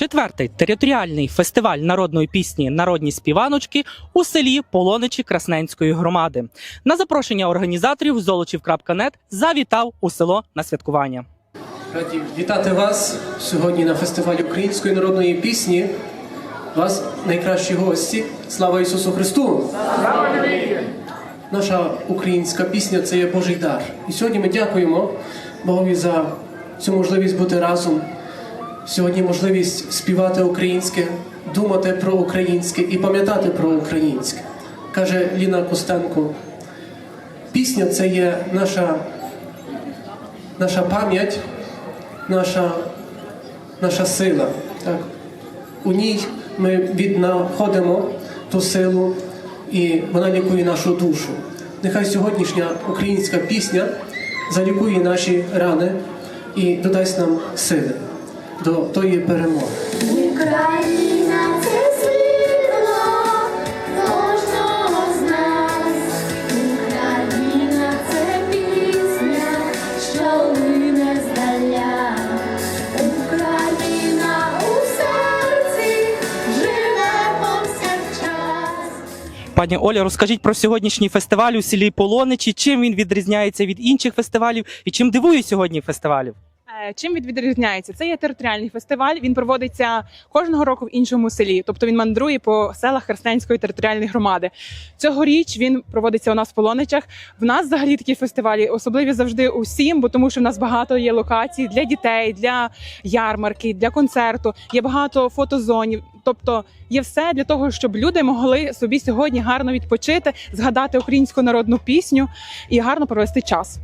Четвертий територіальний фестиваль народної пісні Народні співаночки у селі Полоничі Красненської громади. На запрошення організаторів Золочів.нет завітав у село на святкування. Раді вітати вас сьогодні на фестивалі української народної пісні. Вас найкращі гості. Слава Ісусу Христу! Наша українська пісня це є Божий дар. І сьогодні ми дякуємо Богові за цю можливість бути разом. Сьогодні можливість співати українське, думати про українське і пам'ятати про українське. Каже Ліна Костенко. Пісня це є наша, наша пам'ять, наша, наша сила. Так? У ній ми віднаходимо ту силу, і вона лікує нашу душу. Нехай сьогоднішня українська пісня залікує наші рани і додасть нам сили до тої перемоги. Україна це світло кожного з нас. Україна це пісня, що лине здаля. Україна у серці живе повсякчас. Пані Оля, розкажіть про сьогоднішній фестиваль у селі Полоничі. Чим він відрізняється від інших фестивалів і чим дивує сьогодні фестивалів? Е, Чим він відрізняється? Це є територіальний фестиваль. Він проводиться кожного року в іншому селі, тобто він мандрує по селах Херстенської територіальної громади. Цьогоріч він проводиться у нас в Полоничах. В нас взагалі такі фестивалі особливі завжди усім, бо тому що в нас багато є локацій для дітей, для ярмарки, для концерту. Є багато фотозонів. Тобто є все для того, щоб люди могли собі сьогодні гарно відпочити, згадати українську народну пісню і гарно провести час.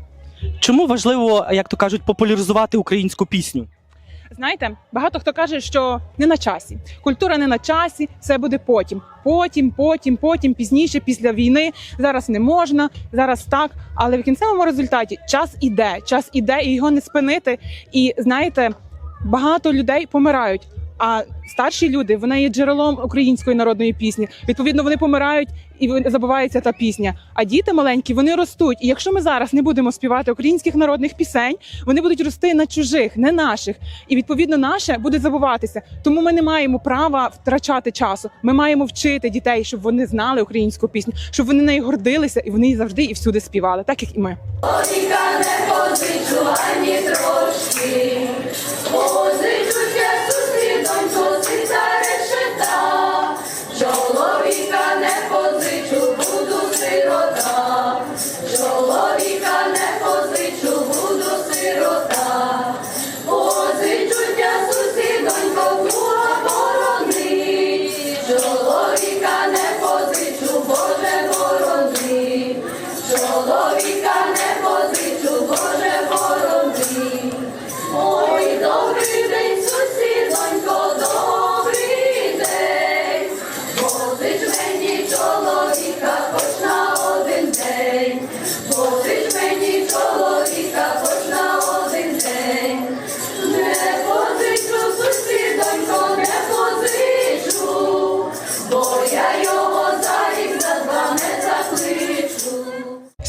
Чому важливо, як то кажуть, популяризувати українську пісню? Знаєте, багато хто каже, що не на часі. Культура не на часі, все буде потім. Потім, потім, потім, пізніше, після війни. Зараз не можна, зараз так. Але в кінцевому результаті час іде, час іде, і його не спинити. І знаєте, багато людей помирають. А старші люди вони є джерелом української народної пісні. Відповідно, вони помирають і забувається та пісня. А діти маленькі вони ростуть. І якщо ми зараз не будемо співати українських народних пісень, вони будуть рости на чужих, не наших. І відповідно наше буде забуватися. Тому ми не маємо права втрачати часу. Ми маємо вчити дітей, щоб вони знали українську пісню, щоб вони нею гордилися і вони її завжди і всюди співали, так як і ми. Ані трошки,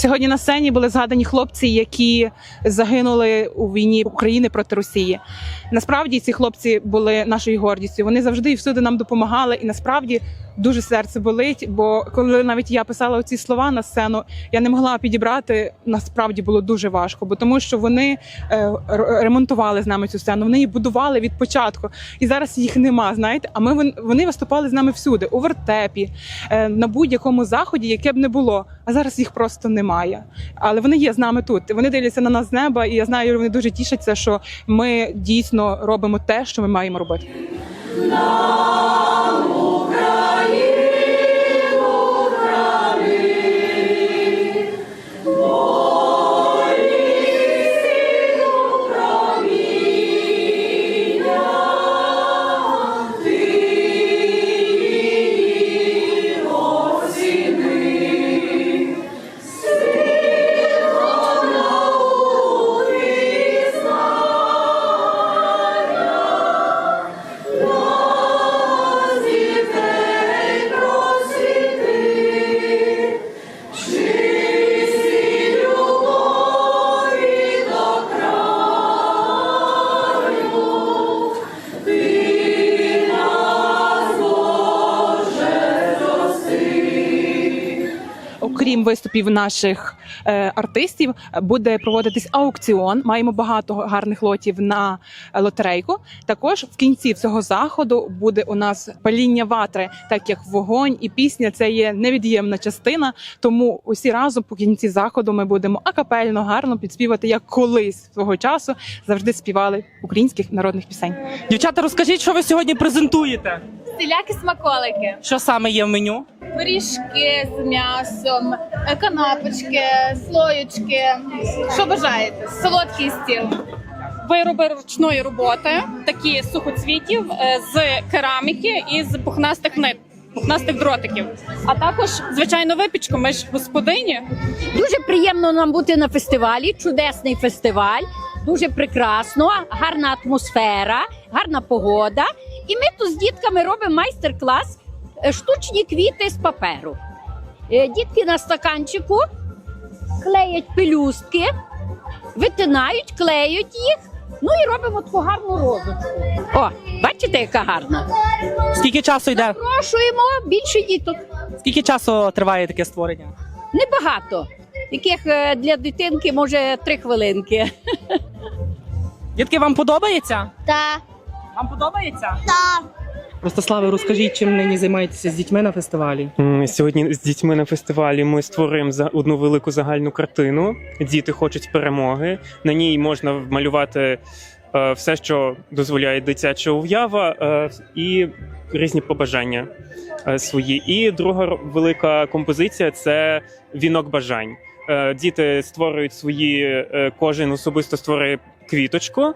Сьогодні на сцені були згадані хлопці, які загинули у війні України проти Росії. Насправді ці хлопці були нашою гордістю. Вони завжди і всюди нам допомагали. І насправді дуже серце болить. Бо коли навіть я писала ці слова на сцену, я не могла підібрати. Насправді було дуже важко, бо тому, що вони е, ремонтували з нами цю сцену. Вони її будували від початку, і зараз їх нема. Знаєте, а ми вони виступали з нами всюди у вертепі, е, на будь-якому заході, яке б не було. А зараз їх просто немає. Але вони є з нами тут. Вони дивляться на нас з неба, і я знаю, вони дуже тішаться, що ми дійсно робимо те, що ми маємо робити. Виступів наших е, артистів, буде проводитись аукціон. Маємо багато гарних лотів на е, лотерейку. Також в кінці цього заходу буде у нас паління ватри, так як вогонь і пісня це є невід'ємна частина. Тому усі разом по кінці заходу ми будемо акапельно гарно підспівати, як колись свого часу завжди співали українських народних пісень. Дівчата, розкажіть, що ви сьогодні презентуєте? Всілякі смаколики, Що саме є в меню? Пиріжки з м'ясом, е, канапочки, слоєчки. Що бажаєте? Солодкий стіл. вироби ручної роботи, такі з сухоцвітів, е, з кераміки і з пухнастих нит, пухнастих дротиків. А також, звичайно, випічку. Ми ж господині. Дуже приємно нам бути на фестивалі. Чудесний фестиваль, дуже прекрасно, гарна атмосфера, гарна погода. І ми тут з дітками робимо майстер-клас штучні квіти з паперу. Е, Дітки на стаканчику клеять пелюстки, витинають, клеють їх. Ну і робимо таку гарну розочку. О, бачите, яка гарна. Скільки часу йде? Запрошуємо більше діток. Скільки часу триває таке створення? Небагато. Яких е, для дитинки може три хвилинки. Дітки, вам подобається? Та Вам подобається? Так. Ростиславе, розкажіть, чим нині займаєтеся з дітьми на фестивалі? Сьогодні з дітьми на фестивалі ми створюємо за- одну велику загальну картину. Діти хочуть перемоги. На ній можна вмалювати е, все, що дозволяє дитяча уява, е, і різні побажання е, свої. І друга велика композиція це вінок бажань. Діти створюють свої, кожен особисто створює квіточку,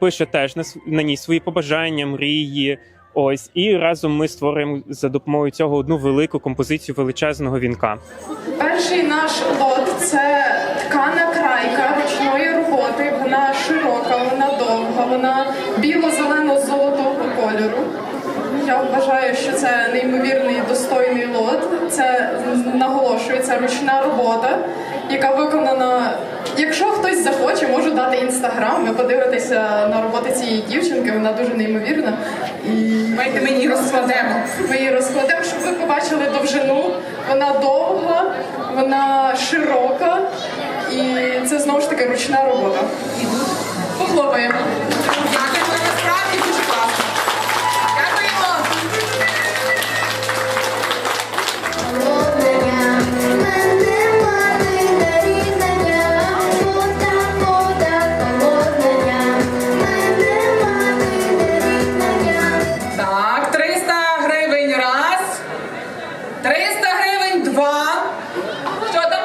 пише теж на ній свої побажання, мрії. Ось і разом ми створюємо за допомогою цього одну велику композицію величезного вінка. Перший наш лот це ткана крайка ручної роботи. Вона широка, вона довга, вона біло-зелено-золотого кольору. Я вважаю, що це неймовірний достойний лот. Це наголошую, це ручна робота, яка виконана. Якщо хтось захоче, можу дати інстаграм. Ви подивитеся на роботи цієї дівчинки. Вона дуже неймовірна. І ми її розкладемо. ми її розкладемо, щоб ви побачили довжину. Вона довга, вона широка, і це знову ж таки ручна робота. Похлопаємо. 300 гривень два. Що там?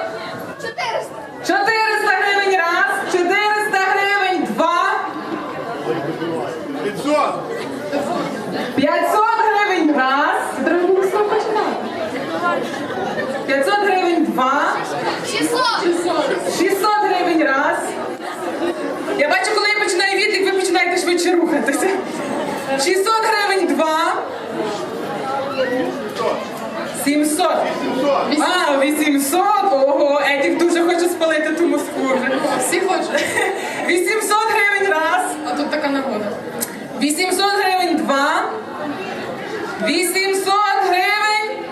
400. 400 гривень раз. 400 гривень два. 500 гривень раз. Треба було з того починати. 500 гривень два. 600. 600 гривень раз. Я бачу, коли я починаю відлік, ви починаєте швидше рухатися. 600 гривень два. 700. А, 800. Ого, Едік дуже хоче спалити ту Москву вже. Всі хочуть. 800 гривень раз. А тут така нагода. 800 гривень два. 800 гривень.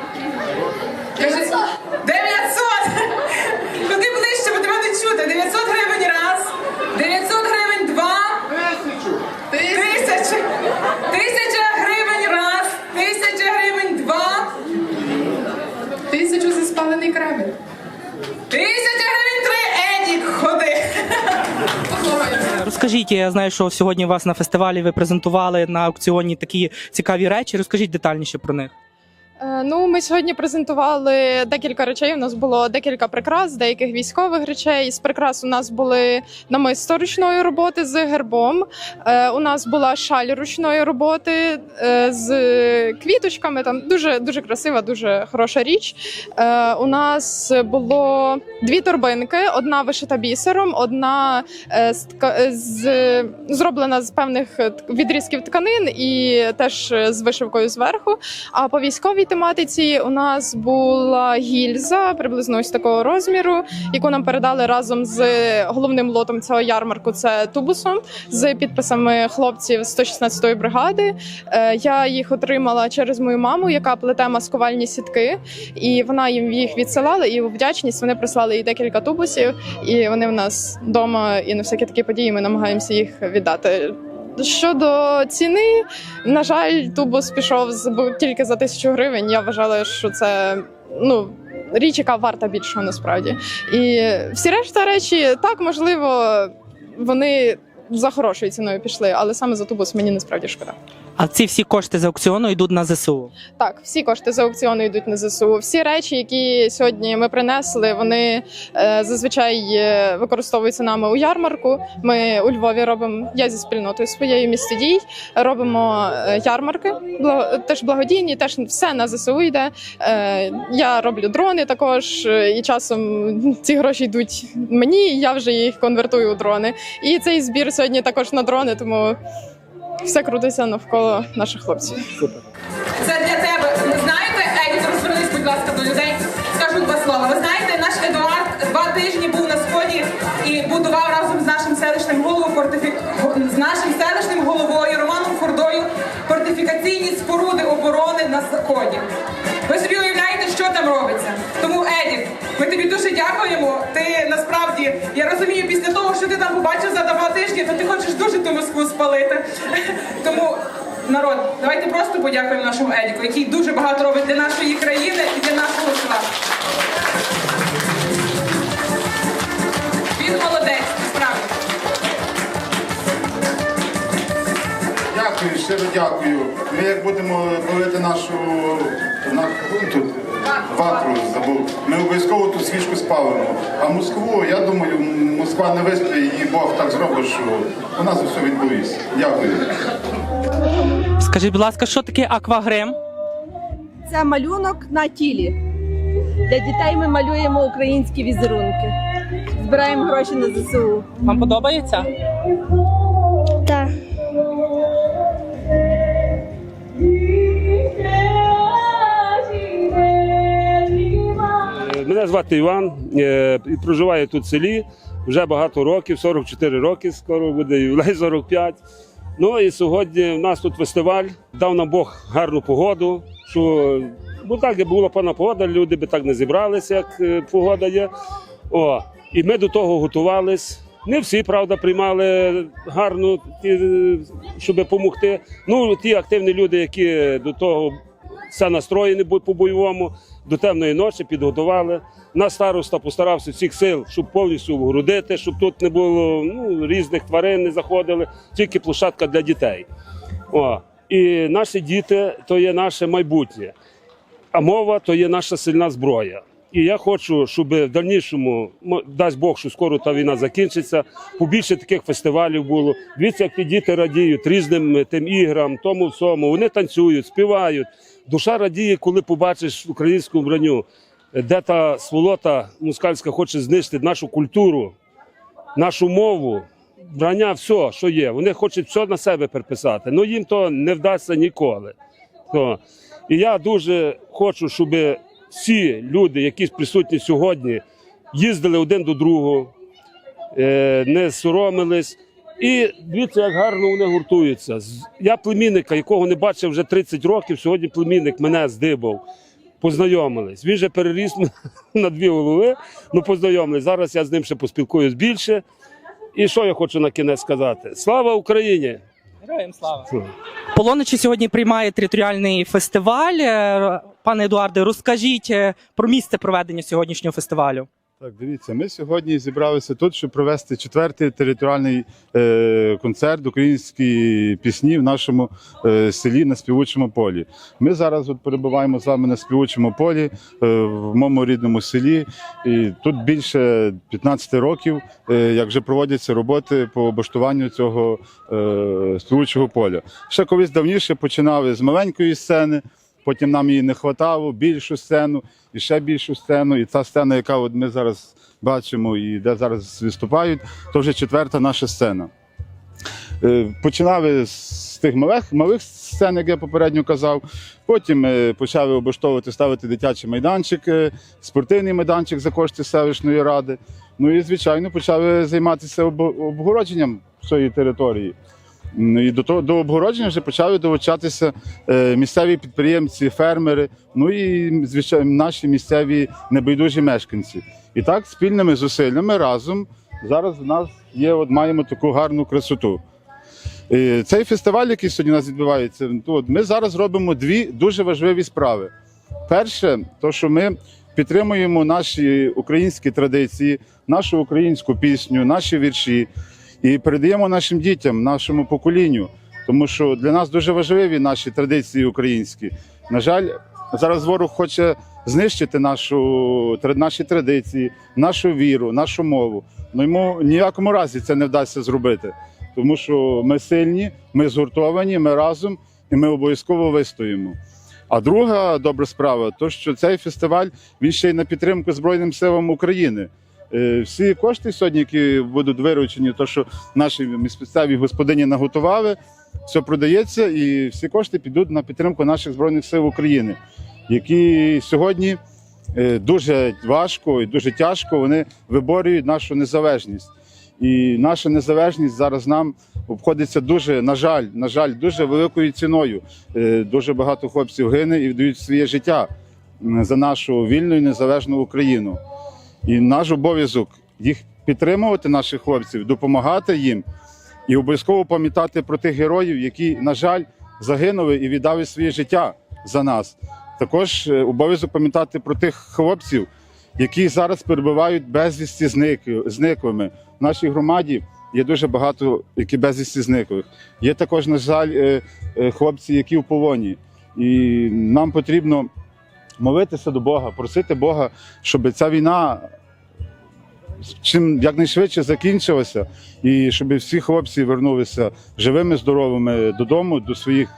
900. 900. Куди ближче, бо тебе не чути. 900 гривень раз. 900 гривень два. Тисяча. Тисяча гривень раз. Тисяча гривень два. Тисячу за спалений Кремль. Тисяча гривень три. Едік, ходи. Похлопаємо. Розкажіть, я знаю, що сьогодні вас на фестивалі ви презентували на аукціоні такі цікаві речі. Розкажіть детальніше про них. Е, Ну, ми сьогодні презентували декілька речей. У нас було декілька прикрас, деяких військових речей. З прикрас у нас були намисто ручної роботи з гербом. Е, у нас була шаль ручної роботи е, з квіточками. Там дуже дуже красива, дуже хороша річ. У нас було дві торбинки: одна вишита бісером, одна з, зроблена з певних відрізків тканин і теж з вишивкою зверху. А по військовій тематиці. У нас була гільза приблизно ось такого розміру, яку нам передали разом з головним лотом цього ярмарку. Це тубусом з підписами хлопців 116-ї бригади. Е, Я їх отримала через мою маму, яка плете маскувальні сітки, і вона їм їх відсилала. І у вдячність вони прислали їй декілька тубусів, і вони в нас вдома. І на всякі такі події ми намагаємося їх віддати. Щодо ціни, на жаль, тубус пішов з тільки за тисячу гривень. Я вважала, що це ну. Річ, яка варта більшого насправді. І всі решта речі, так, можливо, вони за хорошою ціною пішли, але саме за тубус мені насправді шкода. А ці всі кошти з аукціону йдуть на ЗСУ. Так, всі кошти з аукціону йдуть на ЗСУ. Всі речі, які сьогодні ми принесли, вони е, зазвичай е, використовуються нами у ярмарку. Ми у Львові робимо я зі спільнотою своєю місті дій. Робимо е, ярмарки, теж благодійні, теж все на ЗСУ йде. Е, я роблю дрони також, е, і часом ці гроші йдуть мені. і Я вже їх конвертую у дрони. І цей збір сьогодні також на дрони, тому все крутиться навколо наших хлопців. Це для тебе. Ви знаєте, Едік, розвернись, будь ласка, до людей. Скажу два слова. Ви знаєте, наш Едуард два тижні був на сході і будував разом з нашим селищним головою фортифі... з нашим селищним головою Романом Фордою фортифікаційні споруди оборони на сході. Ви собі уявляєте, що там робиться. Тому, Едік, ми тобі дуже дякуємо. Ти насправді, я розумію, після того, що ти там побачив за два тижні, то ти хочеш дуже ту Москву спалити. Тому народ, давайте просто подякуємо нашому Едіку, який дуже багато робить для нашої країни і для нашого села. Він молодець, справді. Дякую, щиро дякую. Ми як будемо палити нашу на, ну, тут, ватру забув. Ми обов'язково ту свічку спалимо. А Москву, я думаю, Москва не виспить і Бог так зробить, що у нас все відбудеться. Дякую. Скажіть, будь ласка, що таке аквагрем? Це малюнок на тілі. Для дітей ми малюємо українські візерунки. Збираємо гроші на ЗСУ. Вам подобається? Мене звати Іван, е, проживаю тут в селі вже багато років, 44 роки, скоро буде ювілей 45. Ну і сьогодні в нас тут фестиваль. Дав нам Бог гарну погоду. Що, бо так як була пана погода, люди би так не зібралися, як е, погода є. О, і ми до того готувались. Не всі, правда, приймали гарно, е, щоб допомогти. Ну, ті активні люди, які до того все настроєні по-бойовому, до темної ночі підготували. Наш староста постарався всіх сил, щоб повністю вгородити, щоб тут не було ну, різних тварин, не заходили, тільки площадка для дітей. О, і наші діти то є наше майбутнє, а мова то є наша сильна зброя. І я хочу, щоб в дальнішому, дасть Бог, що скоро та війна закінчиться, побільше таких фестивалів було. Дивіться, як ті діти радіють різним е, тим іграм, тому всьому. Вони танцюють, співають. Душа радіє, коли побачиш українську броню, де та сволота мускальська хоче знищити нашу культуру, нашу мову. Брання, все, що є. Вони хочуть все на себе переписати. Ну їм то не вдасться ніколи. То. І я дуже хочу, щоб всі люди, які присутні сьогодні, їздили один до другого, е, не соромились. І дивіться, як гарно вони гуртуються. Я племінника, якого не бачив вже 30 років, сьогодні племінник мене здибав. Познайомились. Він же переріс на дві голови. Ну, познайомились. Зараз я з ним ще поспілкуюсь більше. І що я хочу на кінець сказати? Слава Україні! Героям слава! Полоничі сьогодні приймає територіальний фестиваль. Е, Пане Едуарде, розкажіть е, про місце проведення сьогоднішнього фестивалю. Так, дивіться, ми сьогодні зібралися тут, щоб провести четвертий територіальний е, концерт українські пісні в нашому е, селі на співучому полі. Ми зараз от перебуваємо з вами на співучому полі е, в моєму рідному селі. І тут більше 15 років, е, як вже проводяться роботи по облаштуванню цього е, співучого поля. Ще колись давніше починали з маленької сцени. Потім нам її не хватало, більшу сцену і ще більшу сцену. І ця сцена, яка от ми зараз бачимо і де зараз виступають, то вже четверта наша сцена. Е, Починали з тих малих, малих сцен, як я попередньо казав. Потім е, почали облаштовувати, ставити дитячий майданчик, е, спортивний майданчик за кошти селищної ради. Ну і, звичайно, почали займатися обгородженням цієї території. Ну, І до того до обгородження вже почали долучатися е, місцеві підприємці, фермери, ну і звичайно наші місцеві небайдужі мешканці. І так спільними зусиллями разом зараз в нас є, от маємо таку гарну красоту. Цей фестиваль, який сьогодні у нас відбувається, то от ми зараз робимо дві дуже важливі справи. Перше, то що ми підтримуємо наші українські традиції, нашу українську пісню, наші вірші і передаємо нашим дітям, нашому поколінню, тому що для нас дуже важливі наші традиції українські. На жаль, зараз ворог хоче знищити нашу, наші традиції, нашу віру, нашу мову. Ну йому ніякому разі це не вдасться зробити, тому що ми сильні, ми згуртовані, ми разом і ми обов'язково вистоїмо. А друга добра справа, то що цей фестиваль він ще й на підтримку Збройним силам України. Е, Всі кошти сьогодні, які будуть виручені, то що наші місцеві господині наготували, все продається, і всі кошти підуть на підтримку наших збройних сил України, які сьогодні е, дуже важко і дуже тяжко вони виборюють нашу незалежність. І наша незалежність зараз нам обходиться дуже, на жаль, на жаль, дуже великою ціною. Е, Дуже багато хлопців гине і віддають своє життя за нашу вільну і незалежну Україну. І наш обов'язок їх підтримувати, наших хлопців, допомагати їм і обов'язково пам'ятати про тих героїв, які, на жаль, загинули і віддали своє життя за нас. Також е, обов'язок пам'ятати про тих хлопців, які зараз перебувають безвісті зник- зниклими. В нашій громаді є дуже багато, які безвісті зниклих. Є також, на жаль, е, е, хлопці, які в полоні. І нам потрібно молитися до Бога, просити Бога, щоб ця війна чим якнайшвидше закінчилася, і щоб всі хлопці вернулися живими, здоровими додому, до своїх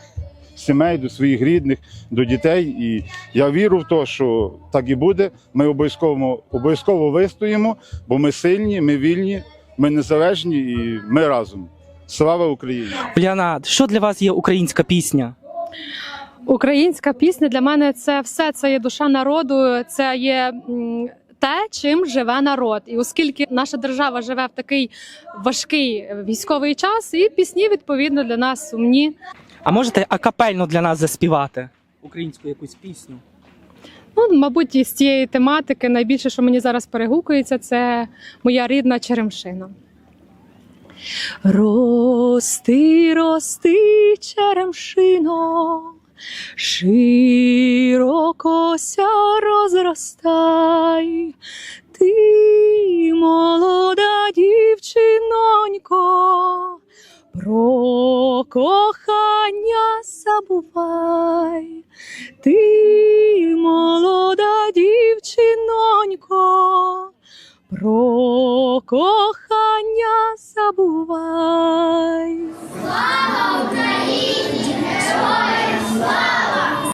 сімей, до своїх рідних, до дітей. І я вірю в те, що так і буде. Ми обов'язково обов'язково вистоїмо, бо ми сильні, ми вільні, ми незалежні і ми разом. Слава Україні! Уляна, що для вас є українська пісня? Українська пісня для мене це все. Це є душа народу, це є те, чим живе народ. І оскільки наша держава живе в такий важкий військовий час, і пісні відповідно для нас сумні. А можете акапельно для нас заспівати українську якусь пісню? Ну, мабуть, із цієї тематики найбільше, що мені зараз перегукується, це моя рідна Черемшина. Рости, рости, черемшино, широкося розростай, ти молода дівчинонько, про кохання забувай, ти молода дівчинонько, про кохання забувай. Слава Україні! Героям слава!